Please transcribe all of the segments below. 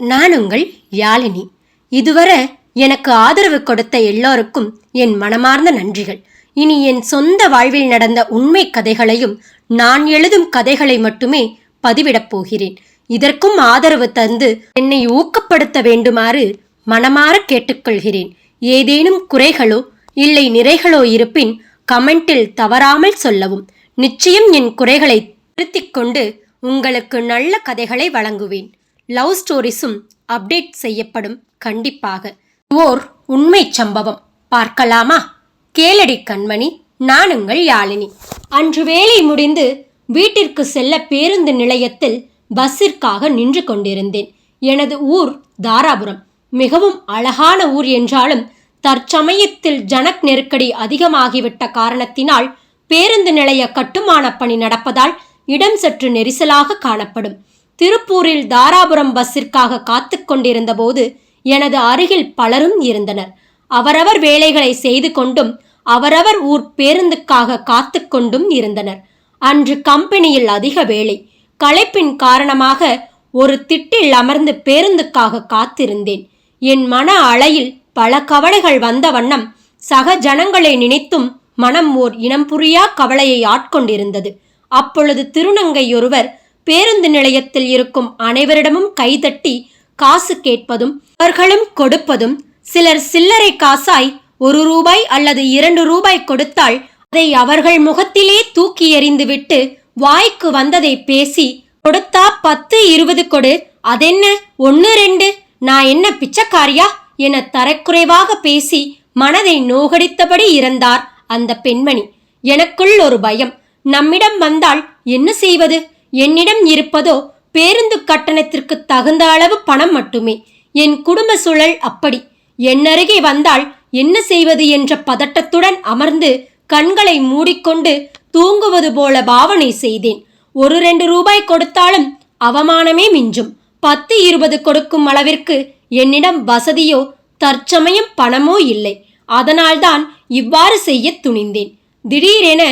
நான் உங்கள் யாழினி. இதுவரை எனக்கு ஆதரவு கொடுத்த எல்லோருக்கும் என் மனமார்ந்த நன்றிகள். இனி என் சொந்த வாழ்வில் நடந்த உண்மை கதைகளையும் நான் எழுதும் கதைகளை மட்டுமே பதிவிடப் போகிறேன். இதற்கும் ஆதரவு தந்து என்னை ஊக்கப்படுத்த வேண்டுமாறு மனமாற கேட்டுக்கொள்கிறேன். ஏதேனும் குறைகளோ இல்லை நிறைகளோ இருப்பின் கமெண்டில் தவறாமல் சொல்லவும். நிச்சயம் என் குறைகளை திருத்திக் கொண்டு உங்களுக்கு நல்ல கதைகளை வழங்குவேன். லவ் ஸ்டோரிஸும் அப்டேட் செய்யப்படும் கண்டிப்பாக. ஓர் உண்மை சம்பவம். பார்க்கலாமா? கேளடி கண்மணி நான் உங்கள் யாழினி. அன்று வேலை முடிந்து வீட்டிற்கு செல்ல பேருந்து நிலையத்தில் பஸ்ஸிற்காக நின்று கொண்டிருந்தேன். எனது ஊர் தாராபுரம். மிகவும் அழகான ஊர் என்றாலும் தற்சமயத்தில் ஜனக் நெருக்கடி அதிகமாகிவிட்ட காரணத்தினால் பேருந்து நிலைய கட்டுமான பணி நடப்பதால் இடம் சற்று நெரிசலாக காணப்படும். திருப்பூரில் தாராபுரம் பஸ்ஸிற்காக காத்து கொண்டிருந்தபோது எனது அருகில் பலரும் இருந்தனர். அவரவர் வேலைகளை செய்து கொண்டும் அவரவர் ஊர் பேருந்துக்காக காத்து கொண்டும் இருந்தனர். அன்று கம்பெனியில் அதிக வேலை. களைப்பின் காரணமாக ஒரு திட்டில் அமர்ந்து பேருந்துக்காக காத்திருந்தேன். என் மன அலையில் பல கவலைகள் வந்த வண்ணம் சக ஜனங்களை நினைத்தும் மனம் ஓர் இனம் புரியா கவலையை ஆட்கொண்டிருந்தது. அப்பொழுது திருநங்கை ஒருவர் பேருந்து நிலையத்தில் இருக்கும் அனைவரிடமும் கைதட்டி காசு கேட்பதும் அவர்களும் கொடுப்பதும் சிலர் சில்லறை காசாய் ஒரு ரூபாய் அல்லது இரண்டு ரூபாய் கொடுத்தால் அதை அவர்கள் முகத்திலே தூக்கி எறிந்துவிட்டு வாய்க்கு வந்ததை பேசி கொடுத்தா பத்து இருபது கொடு அதென்ன ஒன்னு ரெண்டு நான் என்ன பிச்சைக்காரியா? என தரக்குறைவாக பேசி மனதை நோகடித்தபடி இருந்தார் அந்த பெண்மணி. எனக்குள் ஒரு பயம். நம்மிடம் வந்தால் என்ன செய்வது? என்னிடம் இருப்பதோ பேருந்து கட்டணத்திற்கு தகுந்த அளவு பணம் மட்டுமே. என் குடும்ப சூழல் அப்படி. என் அருகே வந்தால் என்ன செய்வது என்ற பதட்டத்துடன் அமர்ந்து கண்களை மூடிக்கொண்டு தூங்குவது போல பாவனை செய்தேன். ஒரு ரெண்டு ரூபாய் கொடுத்தாலும் அவமானமே மிஞ்சும். பத்து இருபது கொடுக்கும் அளவிற்கு என்னிடம் வசதியோ தற்சமயம் பணமோ இல்லை. அதனால்தான் இவ்வாறு செய்ய துணிந்தேன். திடீரென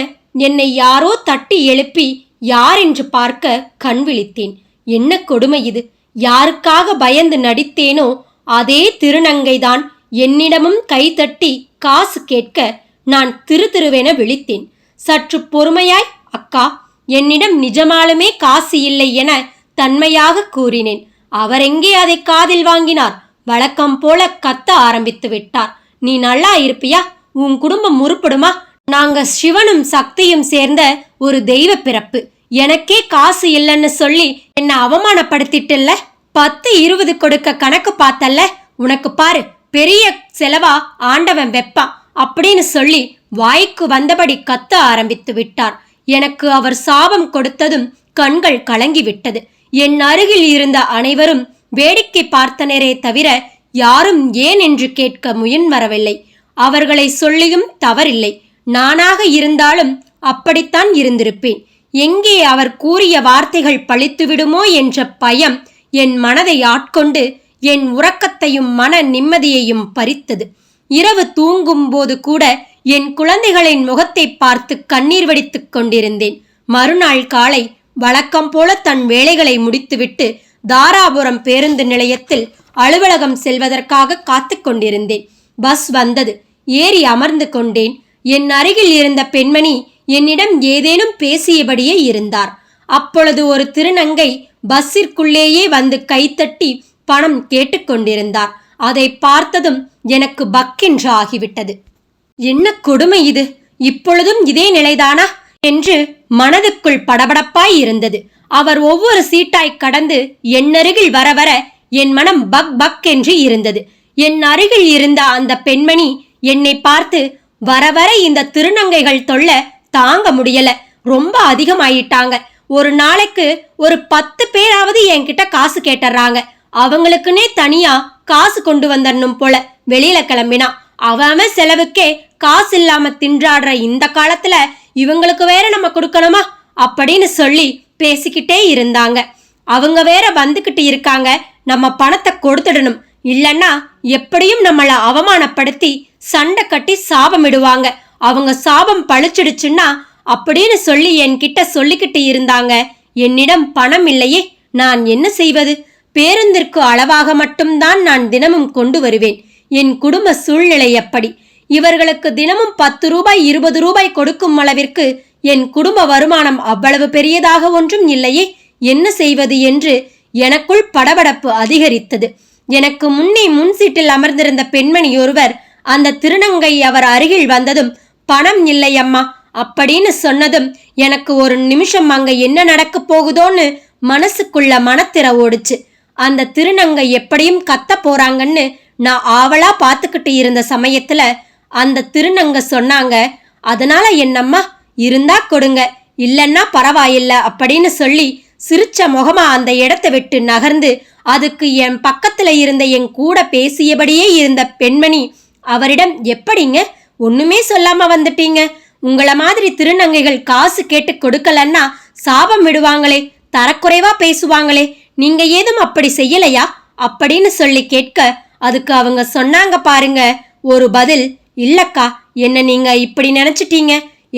என்னை யாரோ தட்டி எழுப்பி யார் என்று பார்க்க கண் விழித்தேன். என்ன கொடுமை இது? யாருக்காக பயந்து நடித்தேனோ அதே திருநங்கைதான் என்னிடமும் கைதட்டி காசு கேட்க நான் திரு திருவென விழித்தேன். சற்று பொறுமையாய் அக்கா என்னிடம் நிஜமாலுமே காசு இல்லை என தன்மையாக கூறினேன். அவரெங்கே அதை காதில் வாங்கினார்? வழக்கம் போல கத்த ஆரம்பித்து விட்டார். நீ நல்லா இருப்பியா? உன் குடும்பம் முறுப்படுமா? நாங்க சிவனும் சக்தியும் சேர்ந்த ஒரு தெய்வ பிறப்பு. எனக்கே காசு இல்லைன்னு சொல்லி என்ன அவமானப்படுத்திட்டல்ல? பத்து இருபது கொடுக்க கணக்கு பார்த்தல்ல? உனக்கு பாரு பெரிய செலவா ஆண்டவன் வெப்பான் அப்படின்னு சொல்லி வாய்க்கு வந்தபடி கத்த ஆரம்பித்து விட்டார். எனக்கு அவர் சாபம் கொடுத்ததும் கண்கள் கலங்கி விட்டது. என் அருகில் இருந்த அனைவரும் வேடிக்கை பார்த்தனரே தவிர யாரும் ஏன் என்று கேட்க முயன்வரவில்லை. அவர்களை சொல்லியும் தவறில்லை. நானாக இருந்தாலும் அப்படித்தான் இருந்திருப்பேன். எங்கே அவர் கூறிய வார்த்தைகள் பழித்துவிடுமோ என்ற பயம் என் மனதை ஆட்கொண்டு என் உறக்கத்தையும் மன நிம்மதியையும் பறித்தது. இரவு தூங்கும் போது கூட என் குழந்தைகளின் முகத்தை பார்த்து கண்ணீர் வடித்துக் கொண்டிருந்தேன். மறுநாள் காலை வழக்கம் போல தன் வேலைகளை முடித்துவிட்டு தாராபுரம் பேருந்து நிலையத்தில் அலுவலகம் செல்வதற்காக காத்து கொண்டிருந்தேன். பஸ் வந்தது. ஏறி அமர்ந்து கொண்டேன். என் அருகில் இருந்த பெண்மணி என்னிடம் ஏதேனும் பேசியபடியே இருந்தார். அப்பொழுது ஒரு திருநங்கை பஸ்ஸிற்குள்ளேயே வந்து கைத்தட்டி பணம் கேட்டுக்கொண்டிருந்தார் அதை பார்த்ததும் எனக்கு பக்கென்று ஆகிவிட்டது. என்ன கொடுமை இது? இப்பொழுதும் இதே நிலைதானா? என்று மனதுக்குள் படபடப்பாய் இருந்தது. அவர் ஒவ்வொரு சீட்டாய் கடந்து என் அருகில் வர வர என் மனம் பக் பக் என்று இருந்தது. என் அருகில் இருந்த அந்த பெண்மணி என்னை பார்த்து வர வர இந்த திருநங்கைகள் தொல்ல தாங்க முடியல. ரொம்ப அதிகமாயிட்டாங்க. ஒரு நாளைக்கு ஒரு பத்து பேராவது என்கிட்ட காசு கேட்டுறாங்க அவங்களுக்குன்னே தனியா காசு கொண்டு வந்துடணும் போல வெளியில கிளம்பினா. அவன் செலவுக்கே காசு இல்லாம தின்றாடுற இந்த காலத்துல இவங்களுக்கு வேற நம்ம கொடுக்கணுமா? அப்படின்னு சொல்லி பேசிக்கிட்டே இருந்தாங்க. அவங்க வேற வந்துகிட்டு இருக்காங்க. நம்ம பணத்தை கொடுத்துடணும். இல்லைன்னா எப்படியும் நம்மளை அவமானப்படுத்தி சண்டை கட்டி சாபமிடுவாங்க. அவங்க சாபம் பழிச்சிடுச்சுன்னா அப்படின்னு சொல்லி என்கிட்ட சொல்லிக்கிட்டு இருந்தாங்க. என்னிடம் பணம் இல்லையே நான் என்ன செய்வது? பேருந்திற்கு அளவாக மட்டும்தான் நான் தினமும் கொண்டு வருவேன். என் குடும்ப சூழ்நிலை எப்படி? இவர்களுக்கு தினமும் பத்து ரூபாய் இருபது ரூபாய் கொடுக்கும் அளவிற்கு என் குடும்ப வருமானம் அவ்வளவு பெரியதாக ஒன்றும் இல்லையே என்ன செய்வது என்று எனக்குள் படபடப்பு அதிகரித்தது. எனக்கு முன்னே முன் சீட்டில் அமர்ந்திருந்த பெண்மணி ஒருவர் அந்த திருநங்கை அவர் அருகில் வந்ததும் பணம் இல்லை அம்மா. அப்படின்னு சொன்னதும் எனக்கு ஒரு நிமிஷம் அங்க என்ன நடக்கப் போகுதோன்னு மனசுக்குள்ள மனத்திர ஓடுச்சு. அந்த திருநங்கை எப்படியும் கத்த போறாங்கன்னு நான் ஆவலா பார்த்துக்கிட்டு இருந்த சமயத்துல அந்த திருநங்க சொன்னாங்க அதனால என்னம்மா இருந்தா கொடுங்க. இல்லைன்னா பரவாயில்ல அப்படின்னு சொல்லி சிரிச்ச முகமா அந்த இடத்தை விட்டு நகர்ந்து அதுக்கு என் பக்கத்துல இருந்த என் கூட பேசியபடியே இருந்த பெண்மணி அவரிடம் எப்படிங்க? ஒண்ணுமே சொல்லாம வந்துட்டீங்க. உங்கள மாதிரி திருநங்கைகள் காசு கேட்டு கொடுக்கலன்னா சாபம் விடுவாங்களே தரக்குறைவா பேசுவாங்களே. நீங்க ஏதும் அப்படி செய்யலையா? அப்படின்னு சொல்லி கேட்க அதுக்கு அவங்க சொன்னாங்க பாருங்க. ஒரு பதில் இல்லக்கா என்ன நீங்க இப்படி நினைச்சிட்டீங்க.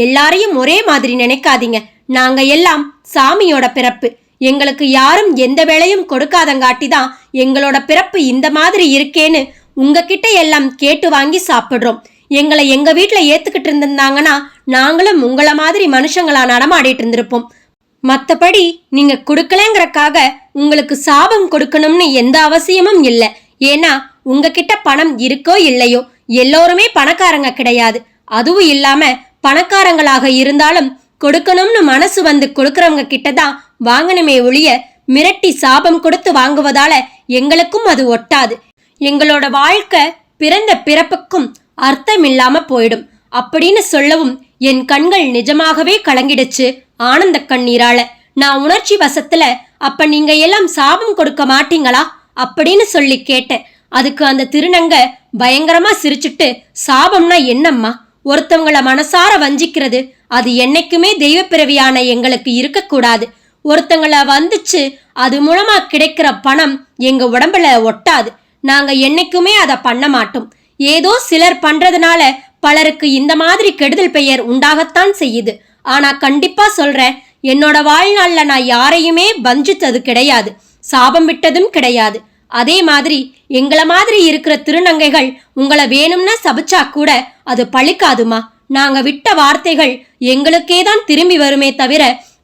எல்லாரையும் ஒரே மாதிரி நினைக்காதீங்க. நாங்க எல்லாம் சாமியோட பிறப்பு. எங்களுக்கு யாரும் எந்த வேலையும் கொடுக்காதங்காட்டி தான் எங்களோட பிறப்பு இந்த மாதிரி இருக்கேன்னு உங்ககிட்ட எல்லாம் கேட்டு வாங்கி சாப்பிடுறோம். எங்களை எங்க வீட்டில் ஏத்துக்கிட்டு இருந்திருந்தாங்கன்னா நாங்களும் உங்கள மாதிரி மனுஷங்களா நடமாடிட்டு இருந்திருப்போம். மத்தபடி நீங்க கொடுக்கலங்கிறக்காக உங்களுக்கு சாபம் கொடுக்கணும்னு எந்த அவசியமும் இல்லை. ஏன்னா உங்ககிட்ட பணம் இருக்கோ இல்லையோ எல்லோருமே பணக்காரங்க கிடையாது. அதுவும் இல்லாம பணக்காரங்களாக இருந்தாலும் கொடுக்கணும்னு மனசு வந்து கொடுக்கறவங்க கிட்ட தான் வாங்கணுமே ஒழிய மிரட்டி சாபம் கொடுத்து வாங்குவதால எங்களுக்கும் அது ஒட்டாது. எங்களோட வாழ்க்கை பிறந்த பிறப்புக்கும் அர்த்தம் இல்லாம போயிடும். அப்படின்னு சொல்லவும் என் கண்கள் நிஜமாகவே கலங்கிடுச்சு ஆனந்த கண்ணீரால. நான் உணர்ச்சி வசத்துல அப்ப நீங்க எல்லாம் சாபம் கொடுக்க மாட்டீங்களா? அப்படின்னு சொல்லி கேட்டேன். அதுக்கு அந்த திருநங்க பயங்கரமா சிரிச்சுட்டு சாபம்னா என்னம்மா? ஒருத்தவங்களை மனசார வஞ்சிக்கிறது அது என்னைக்குமே தெய்வ பிறவியான எங்களுக்கு இருக்கக்கூடாது. ஒருத்தங்கள வந்துச்சு அது மூலமா கிடைக்கிற பணம் எங்க உடம்புல ஒட்டாது. நாங்க என்னைக்குமே அதை பண்ண மாட்டோம். ஏதோ சிலர் பண்றதுனால பலருக்கு இந்த மாதிரி கெடுதல் பெயர் உண்டாகத்தான் செய்யுது. ஆனா கண்டிப்பா சொல்றேன் என்னோட வாழ்நாள்ல நான் யாரையுமே வஞ்சித்தது கிடையாது. சாபம் விட்டதும் கிடையாது. அதே மாதிரி எங்கள மாதிரி இருக்கிற திருநங்கைகள் உங்களை வேணும்னா சபிச்சா கூட அது பழிக்காதுமா. நாங்க விட்ட வார்த்தைகள் எங்களுக்கே தான் திரும்பி வருமே தவிர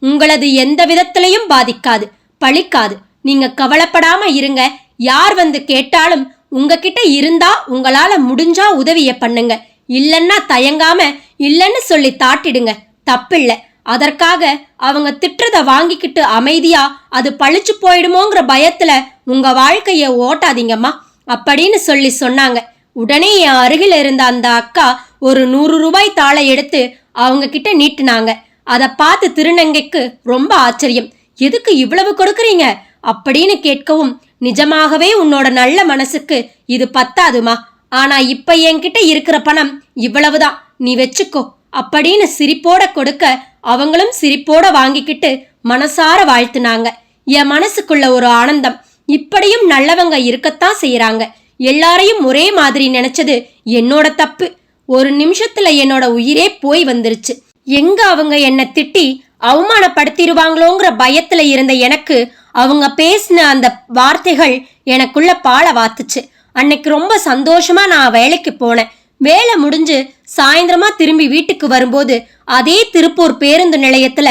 உங்களது எந்த விதத்திலையும் பாதிக்காது பழிக்காது. நீங்க கவலைப்படாம இருங்க யார் வந்து கேட்டாலும் உங்ககிட்ட இருந்தா உங்களால முடிஞ்சா உதவிய பண்ணுங்க. இல்லைன்னா தயங்காம இல்லைன்னு சொல்லி தாட்டிடுங்க. தப்பில்ல. அதற்காக அவங்க திட்டுறத வாங்கிக்கிட்டு அமைதியா அது பழிச்சு போயிடுமோங்கிற பயத்துல உங்க வாழ்க்கைய ஓட்டாதீங்கம்மா. அப்படின்னு சொல்லி சொன்னாங்க. உடனே என் அருகில் இருந்த அந்த அக்கா ஒரு நூறு ரூபாய் தாளை எடுத்து அவங்க கிட்ட நீட்டினாங்க. அதை பார்த்து திருநங்கைக்கு ரொம்ப ஆச்சரியம். எதுக்கு இவ்வளவு கொடுக்குறீங்க? அப்படின்னு கேட்கவும் நிஜமாகவே உன்னோட நல்ல மனசுக்கு இது பத்தாதுமா? ஆனா இப்ப என்கிட்ட இருக்கிற பணம் இவ்வளவுதான். நீ வச்சுக்கோ. அப்படின்னு சிரிப்போட கொடுக்க அவங்களும் சிரிப்போட வாங்கிக்கிட்டு மனசார வாழ்த்துனாங்க. என் மனசுக்குள்ள ஒரு ஆனந்தம். இப்படியும் நல்லவங்க இருக்கத்தான் செய்யறாங்க எல்லாரையும் ஒரே மாதிரி நினைச்சது என்னோட தப்பு. ஒரு நிமிஷத்துல என்னோட உயிரே போய் வந்துருச்சு. எங்க அவங்க என்னை திட்டி அவமானப்படுத்திடுவாங்களோங்கிற பயத்துல இருந்த எனக்கு அவங்க பேசின அந்த வார்த்தைகள் எனக்குள்ள பால வாத்துச்சு. அன்னைக்கு ரொம்ப சந்தோஷமா நான் வேலைக்கு போனேன். வேலை முடிஞ்சு சாயந்தரமா திரும்பி வீட்டுக்கு வரும்போது அதே திருப்பூர் பேருந்து நிலையத்துல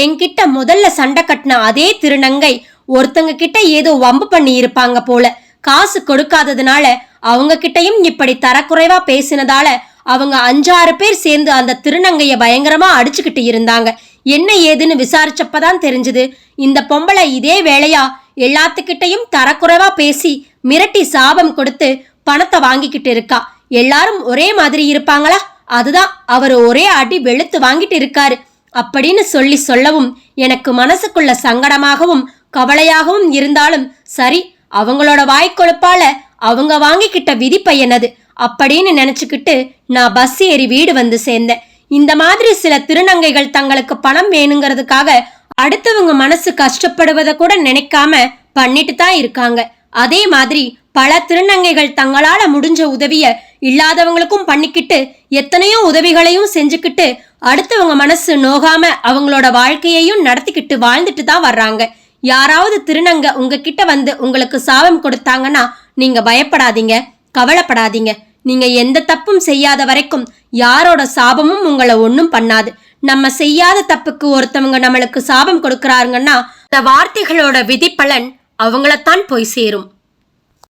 என்கிட்ட முதல்ல சண்டை கட்டின அதே திருநங்கை ஒருத்தங்க கிட்ட ஏதோ வம்பு பண்ணி இருப்பாங்க போல. காசு கொடுக்காததுனால அவங்க கிட்டயும் இப்படி தரக்குறைவா பேசினதால அவங்க அஞ்சாறு பேர் சேர்ந்து அந்த திருநங்கைய பயங்கரமா அடிச்சுக்கிட்டு இருந்தாங்க. என்ன ஏதுன்னு விசாரிச்சப்பதான் தெரிஞ்சது. இந்த பொம்பளை இதே வேலையா எல்லாத்துக்கிட்டையும் தரக்குறைவா பேசி மிரட்டி சாபம் கொடுத்து பணத்தை வாங்கிக்கிட்டு இருக்கா. எல்லாரும் ஒரே மாதிரி இருப்பாங்களா? அதுதான் அவர் ஒரே அடி வெளுத்து வாங்கிட்டு இருக்காரு. அப்படின்னு சொல்லி சொல்லவும் எனக்கு மனசுக்குள்ள சங்கடமாகவும் கவலையாகவும் இருந்தாலும் சரி அவங்களோட வாய்க்கொழுப்பால அவங்க வாங்கிக்கிட்ட விதிப்பை என்னது அப்படின்னு நினைச்சுக்கிட்டு நான் பஸ் ஏறி வீடு வந்து சேர்ந்தேன். இந்த மாதிரி சில திருநங்கைகள் தங்களுக்கு பணம் வேணுங்கிறதுக்காக அடுத்தவங்க மனசு கஷ்டப்படுவதை கூட நினைக்காம பண்ணிட்டு தான் இருக்காங்க. அதே மாதிரி பல திருநங்கைகள் தங்களால முடிஞ்ச உதவிய இல்லாதவங்களுக்கும் பண்ணிக்கிட்டு எத்தனையோ உதவிகளையும் செஞ்சுக்கிட்டு அடுத்தவங்க மனசு நோகாம அவங்களோட வாழ்க்கையையும் நடத்திக்கிட்டு வாழ்ந்துட்டு தான் வர்றாங்க. யாராவது திருநங்க உங்ககிட்ட வந்து உங்களுக்கு சாபம் கொடுத்தாங்கன்னா நீங்க பயப்படாதீங்க கவலைப்படாதீங்க. நீங்க எந்த தப்பும் செய்யாத வரைக்கும் யாரோட சாபமும் உங்களை ஒன்றும் பண்ணாது. நம்ம செய்யாத தப்புக்கு ஒருத்தவங்க நம்மளுக்கு சாபம் கொடுக்கறாருங்கன்னா இந்த வார்த்தைகளோட விதிப்பலன் அவங்களத்தான் போய் சேரும்.